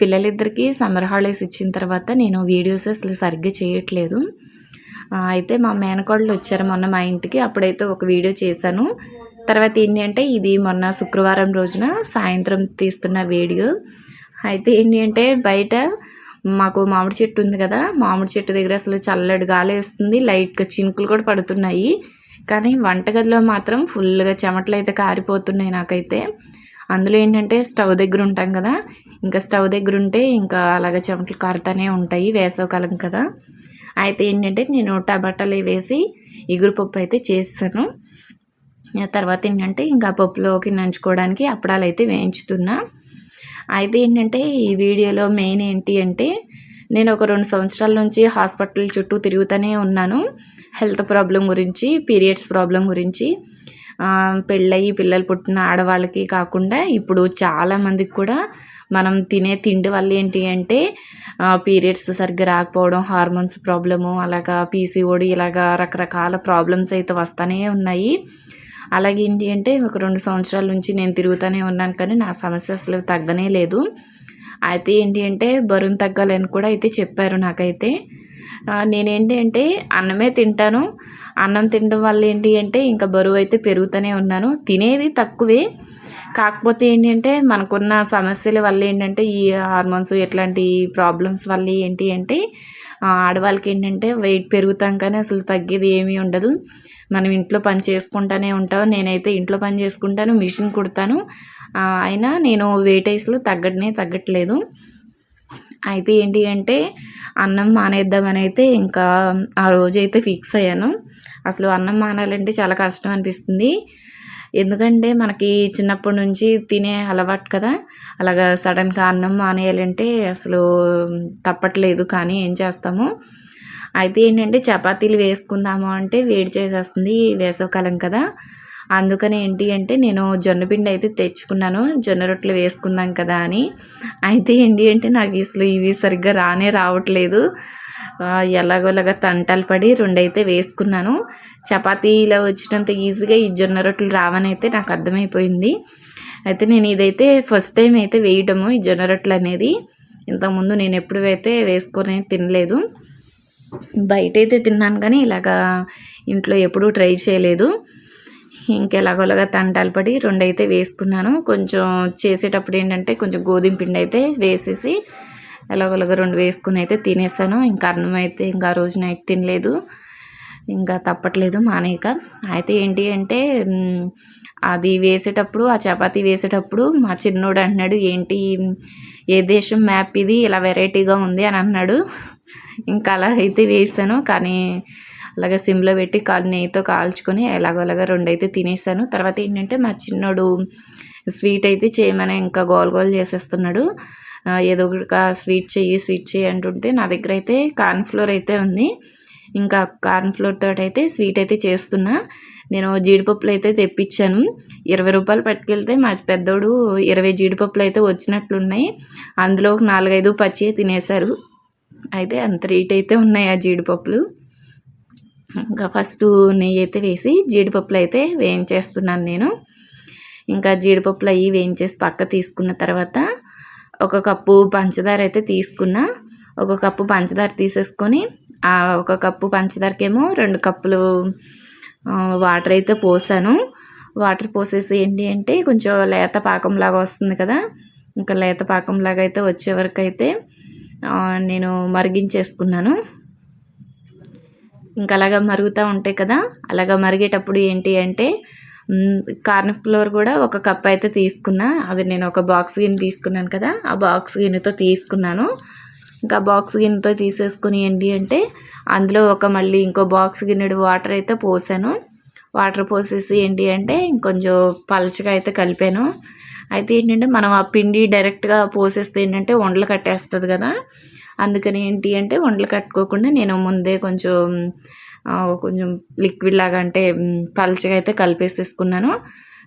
పిల్లలిద్దరికీ summer holidays ఇచ్చిన తర్వాత నేను వీడియోస్ అసలు సరిగ్గా చేయట్లేదు. అయితే మా మేనకోళ్ళు వచ్చారు మొన్న మా ఇంటికి. అప్పుడైతే ఒక వీడియో చేశాను. తర్వాత ఏంటి అంటే ఇది మొన్న శుక్రవారం రోజున సాయంత్రం తీస్తున్న వీడియో. అయితే ఏంటి అంటే బయట మాకు మామిడి చెట్టు ఉంది కదా మామిడి చెట్టు దగ్గర అసలు చల్లటి గాలి వేస్తుంది లైట్గా చినుకులు కూడా పడుతున్నాయి. కానీ వంటగదిలో మాత్రం ఫుల్గా చెమటలు అయితే కారిపోతున్నాయి నాకైతే. అందులో ఏంటంటే స్టవ్ దగ్గర ఉంటాం కదా ఇంకా స్టవ్ దగ్గర ఉంటే ఇంకా అలాగ చెమటలు కారుతూనే ఉంటాయి వేసవకాలం కదా. అయితే ఏంటంటే నేను టమాటాలు వేసి ఎగురుపప్పు అయితే చేస్తాను. తర్వాత ఏంటంటే ఇంకా పప్పులోకి నంచుకోవడానికి అప్పడాలు అయితే వేయించుతున్నా. అయితే ఏంటంటే ఈ వీడియోలో మెయిన్ ఏంటి అంటే నేను ఒక రెండు సంవత్సరాల నుంచి హాస్పిటల్ చుట్టూ తిరుగుతూనే ఉన్నాను. హెల్త్ ప్రాబ్లం గురించి పీరియడ్స్ ప్రాబ్లం గురించి. పెళ్ళయి పిల్లలు పుట్టిన ఆడవాళ్ళకి కాకుండా ఇప్పుడు చాలా మందికి కూడా మనం తినే తిండి వల్ల ఏంటి అంటే పీరియడ్స్ సరిగ్గా రాకపోవడం హార్మోన్స్ ప్రాబ్లము అలాగా పీసీఓడి ఇలాగా రకరకాల ప్రాబ్లమ్స్ అయితే వస్తూనే ఉన్నాయి. అలాగే ఏంటి అంటే ఒక రెండు సంవత్సరాల నుంచి నేను తిరుగుతూనే ఉన్నాను కానీ నా సమస్య అసలు తగ్గనే లేదు. అయితే ఏంటి అంటే బరువు తగ్గాలని కూడా అయితే చెప్పారు నాకైతే. నేనేంటి అంటే అన్నమే తింటాను. అన్నం తినడం వల్ల ఏంటి అంటే ఇంకా బరువు అయితే పెరుగుతూనే ఉన్నాను. తినేది తక్కువే. కాకపోతే ఏంటంటే మనకున్న సమస్యల వల్ల ఏంటంటే ఈ హార్మోన్స్ ఇట్లాంటి ప్రాబ్లమ్స్ వల్ల ఏంటి అంటే ఆడవాళ్ళకి ఏంటంటే వెయిట్ పెరుగుతాం కానీ అసలు తగ్గేది ఏమీ ఉండదు. మనం ఇంట్లో పని చేసుకుంటానే ఉంటాం. నేనైతే ఇంట్లో పని చేసుకుంటాను మిషన్ కుడతాను. అయినా నేను వెయిట్ ఐస్లో తగ్గడనే తగ్గట్లేదు. అయితే ఏంటి అంటే అన్నం మానేద్దామని అయితే ఇంకా ఆ రోజు అయితే ఫిక్స్ అయ్యాను. అసలు అన్నం మానాలంటే చాలా కష్టం అనిపిస్తుంది. ఎందుకంటే మనకి చిన్నప్పటి నుంచి తినే అలవాటు కదా. అలాగా సడన్గా అన్నం మానేయాలంటే అసలు తప్పట్లేదు కానీ ఏం చేస్తాము? అయితే ఏంటంటే చపాతీలు వేసుకుందాము అంటే వేడి చేసేస్తుంది వేసవకాలం కదా. అందుకని ఏంటి అంటే నేను జొన్నపిండి అయితే తెచ్చుకున్నాను. జొన్న రొట్టెలు వేసుకుందాం కదా అని. అయితే ఏంటి అంటే నాకు అసలు ఇవి సరిగ్గా రానే రావట్లేదు. ఎలాగోలాగా తంటాలు పడి రెండైతే వేసుకున్నాను. చపాతీలో వచ్చినంత ఈజీగా ఈ జొన్న రొట్టెలు రావని అయితే నాకు అర్థమైపోయింది. అయితే నేను ఇదైతే ఫస్ట్ టైం అయితే వేయడము ఈ జొన్న రొట్టెలు అనేది. ఇంతకుముందు నేను ఎప్పుడు అయితే వేసుకొని తినలేదు. బయట అయితే తిన్నాను కానీ ఇలాగా ఇంట్లో ఎప్పుడూ ట్రై చేయలేదు. ఇంకెలాగోలాగా తంటాలు పడి రెండు అయితే వేసుకున్నాను. కొంచెం చేసేటప్పుడు ఏంటంటే కొంచెం గోధుమ పిండి అయితే వేసేసి ఎలాగోలాగా రెండు వేసుకుని అయితే తినేసాను. ఇంకా అన్నం అయితే ఇంకా ఆ రోజు నైట్ తినలేదు. ఇంకా తప్పట్లేదు మానేక అయితే ఏంటి అంటే అది వేసేటప్పుడు ఆ చపాతీ వేసేటప్పుడు మా చిన్నోడు అంటున్నాడు ఏంటి ఏ దేశం మ్యాప్ ఇది? ఇలా వెరైటీగా ఉంది అని అన్నాడు. ఇంకా అలా అయితే వేసాను. కానీ అలాగే సిమ్లో పెట్టి కాలు నెయ్యితో కాల్చుకొని ఎలాగోలాగా రెండు అయితే తినేసాను. తర్వాత ఏంటంటే మా చిన్నోడు స్వీట్ అయితే చేయమని ఇంకా గోల్ గోల్ చేసేస్తున్నాడు. ఏదో ఒక స్వీట్ చెయ్యి స్వీట్ చెయ్యి అంటుంటే నా దగ్గర అయితే కార్న్ఫ్లోర్ అయితే ఉంది. ఇంకా కార్న్ఫ్లోర్ తోటి అయితే స్వీట్ అయితే చేస్తున్నా. నేను జీడిపప్పులు అయితే తెప్పించాను. ఇరవై రూపాయలు పట్టుకెళ్తే మా పెద్దోడు ఇరవై జీడిపప్పులు అయితే వచ్చినట్లున్నాయి. అందులో ఒక నాలుగైదు పచ్చి తినేశారు. అయితే అంత రేట్ అయితే ఉన్నాయి ఆ జీడిపప్పులు. ఇంకా ఫస్ట్ నెయ్యి అయితే వేసి జీడిపప్పులు అయితే వేయించేస్తున్నాను నేను. ఇంకా జీడిపప్పులు అవి వేయించేసి పక్క తీసుకున్న తర్వాత ఒక కప్పు పంచదార అయితే తీసుకున్నా. ఒక కప్పు పంచదార తీసేసుకొని ఆ ఒక కప్పు పంచదారకేమో రెండు కప్పులు వాటర్ అయితే పోసాను. వాటర్ పోసేసి ఏంటి అంటే కొంచెం లేత పాకంలాగా వస్తుంది కదా ఇంకా లేత పాకంలాగా అయితే వచ్చే వరకు అయితే నేను మరిగించేసుకున్నాను. ఇంకా అలాగా మరుగుతూ ఉంటాయి కదా అలాగా మరిగేటప్పుడు ఏంటి అంటే కార్న్ ఫ్లోర్ కూడా ఒక కప్ అయితే తీసుకున్నా. అది నేను ఒక బాక్స్ గిన్నె తీసుకున్నాను కదా ఆ బాక్స్ గిన్నెతో తీసుకున్నాను. ఇంకా బాక్స్ గిన్నెతో తీసేసుకుని ఏంటి అంటే అందులో ఒక మళ్ళీ ఇంకో బాక్స్ గిన్నెడు వాటర్ అయితే పోసాను. వాటర్ పోసేసి ఏంటి అంటే ఇంకొంచెం పలచగా అయితే కలిపాను. అయితే ఏంటంటే మనం ఆ పిండి డైరెక్ట్గా పోసేస్తే ఏంటంటే వండలు కట్టేస్తుంది కదా. అందుకని ఏంటి అంటే వంటలు కట్టుకోకుండా నేను ముందే కొంచెం కొంచెం లిక్విడ్ లాగా అంటే పలచగా అయితే కలిపేసేసుకున్నాను.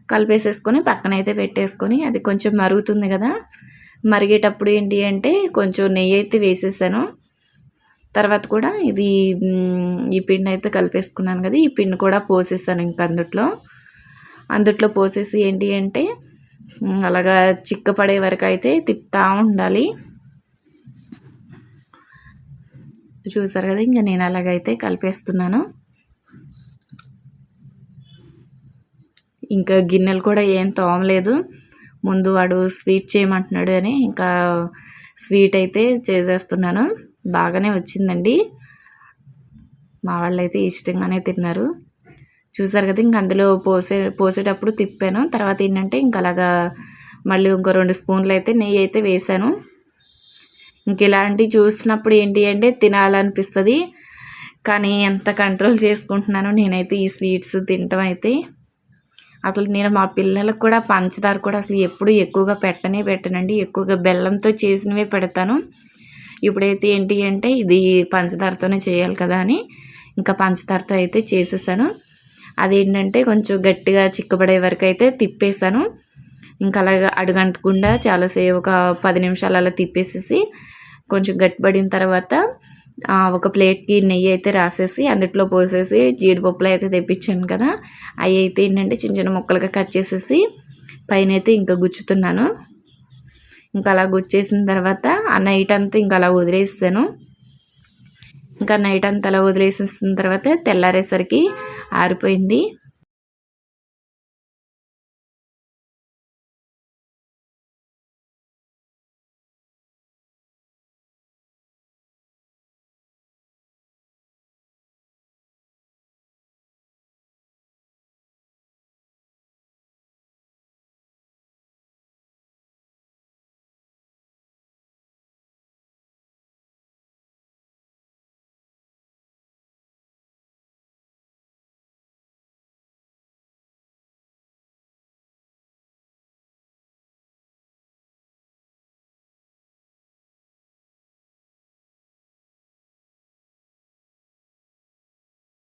కలిపేసేసుకొని పక్కన అయితే పెట్టేసుకొని అది కొంచెం మరుగుతుంది కదా. మరిగేటప్పుడు ఏంటి అంటే కొంచెం నెయ్యి అయితే వేసేసాను. తర్వాత కూడా ఇది ఈ పిండి అయితే కలిపేసుకున్నాను కదా ఈ పిండి కూడా పోసేసాను ఇంక అందుట్లో. అందుట్లో పోసేసి ఏంటి అంటే అలాగా చిక్కపడే వరకు అయితే తిప్పుతూ ఉండాలి. చూసారు కదా ఇంకా నేను అలాగైతే కలిపేస్తున్నాను. ఇంకా గిన్నెలు కూడా ఏం తోమలేదు. ముందు వాడు స్వీట్ చేయమంటున్నాడు అని ఇంకా స్వీట్ అయితే చేసేస్తున్నాను. బాగానే వచ్చిందండి. మా వాళ్ళైతే ఇష్టంగానే తిన్నారు. చూసారు కదా ఇంక అందులో పోసే పోసేటప్పుడు తిప్పాను. తర్వాత ఏంటంటే ఇంక అలాగా మళ్ళీ ఇంకో రెండు స్పూన్లు అయితే నెయ్యి అయితే వేసాను ఇంక ఇలాంటివి చూసినప్పుడు ఏంటి అంటే తినాలనిపిస్తుంది. కానీ ఎంత కంట్రోల్ చేసుకుంటున్నానో నేనైతే ఈ స్వీట్స్ తినటం అయితే అసలు నేను మా పిల్లలకు కూడా పంచదార కూడా అసలు ఎప్పుడు ఎక్కువగా పెట్టనే పెట్టనండి. ఎక్కువగా బెల్లంతో చేసినవే పెడతాను. ఇప్పుడైతే ఏంటి అంటే ఇది పంచదారతోనే చేయాలి కదా అని ఇంకా పంచదారతో అయితే చేసేసాను. అదేంటంటే కొంచెం గట్టిగా చిక్కబడే వరకు అయితే తిప్పేసాను. ఇంకా అలాగా అడుగంటకుండా చాలాసేపు ఒక పది నిమిషాలు అలా తిప్పేసేసి కొంచెం గట్టిపడిన తర్వాత ఒక ప్లేట్కి నెయ్యి అయితే రాసేసి అందుట్లో పోసేసి జీడిపప్పులు అయితే తెప్పించాను కదా. అవి అయితే ఏంటంటే చిన్న చిన్న ముక్కలుగా కట్ చేసేసి పైన అయితే ఇంకా గుచ్చుతున్నాను. ఇంకా అలా గుచ్చేసిన తర్వాత ఆ నైట్ అంతా ఇంకా అలా వదిలేసాను ఇంకా నైట్ అంతా అలా వదిలేసేసిన తర్వాత తెల్లారేసరికి ఆరిపోయింది.